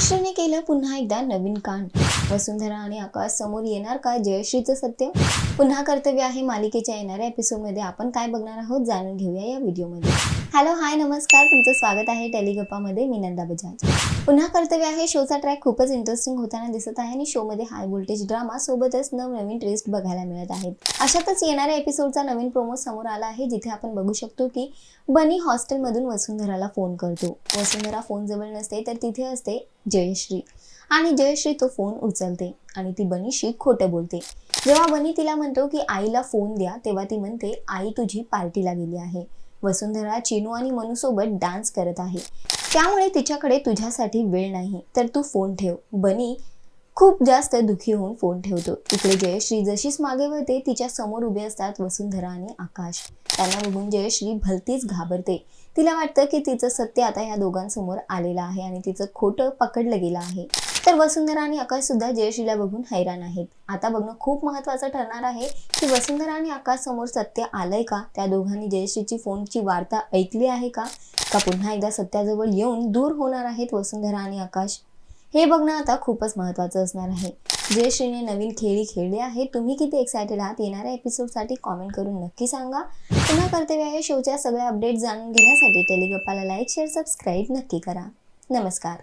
महाराष्ट्राने केलं पुन्हा एकदा नवीन कांड. वसुंधरा आणि आकाश समोर येणार का जयश्रीचं सत्य? पुन्हा कर्तव्य आहे मालिकेच्या येणाऱ्या एपिसोडमध्ये आपण काय बघणार आहोत जाणून घेऊया या व्हिडिओमध्ये हॅलो हाय नमस्कार. तुमचं स्वागत आहे टेलिगप्पामध्ये. मी नंदा बजाज. पुन्हा कर्तव्य आहे. शोचा ट्रॅक खूपच इंटरेस्टिंग होताना दिसत आहे आणि शोमध्ये हाय व्होल्टेज ड्रामा सोबतच नवनवीन ट्विस्ट बघायला मिळत आहेत अशातच येणाऱ्या एपिसोडचा नवीन प्रोमो समोर आला आहे. जिथे आपण बघू शकतो की बनी हॉस्टेलमधून वसुंधराला फोन करतो. वसुंधरा फोन जवळ नसते तर तिथे असते जयश्री. आणि जयश्री तो फोन उचलते आणि ती बनीशी खोटं बोलते. जेव्हा बनी तिला म्हणतो की आईला फोन द्या तेव्हा ती म्हणते आई तुझी पार्टीला गेली आहे. वसुंधरा चिनू आणि मनूसोबत डान्स करत आहे. त्यामुळे तिच्याकडे तुझ्यासाठी वेळ नाही तर तू फोन ठेव. बनी खूप जास्त दुखी होऊन फोन ठेवतो. इकडे जयश्री जशीच मागे वळते तिच्या समोर उभे असतात वसुंधरा आणि आकाश. त्यांना बघून जयश्री भलतीच घाबरते. तिला वाटतं की तिचं सत्य आता या दोघांसमोर आलेलं आहे आणि तिचं खोटं पकडलं गेलं आहे. तर वसुंधरा आणि आकाश सुद्धा जयश्रीला बघून हैराण आहेत. आता बघणं खूप महत्त्वाचं ठरणार आहे की वसुंधरा आणि आकाश समोर सत्य आलंय का? त्या दोघांनी जयश्रीची फोनची वार्ता ऐकली आहे का? का पुन्हा एकदा सत्याजवळ येऊन दूर होणार आहेत वसुंधरा आणि आकाश? हे बघणं आता खूपच महत्त्वाचं असणार आहे. जयश्रीने नवीन खेळी खेळली आहे तुम्ही किती एक्सायटेड आहात? येणाऱ्या एपिसोडसाठी कॉमेंट करून नक्की सांगा. पुन्हा कर्तव्य आहे शोच्या सगळ्या अपडेट जाणून घेण्यासाठी टेलिगप्पाला लाईक शेअर सबस्क्राईब नक्की करा. नमस्कार.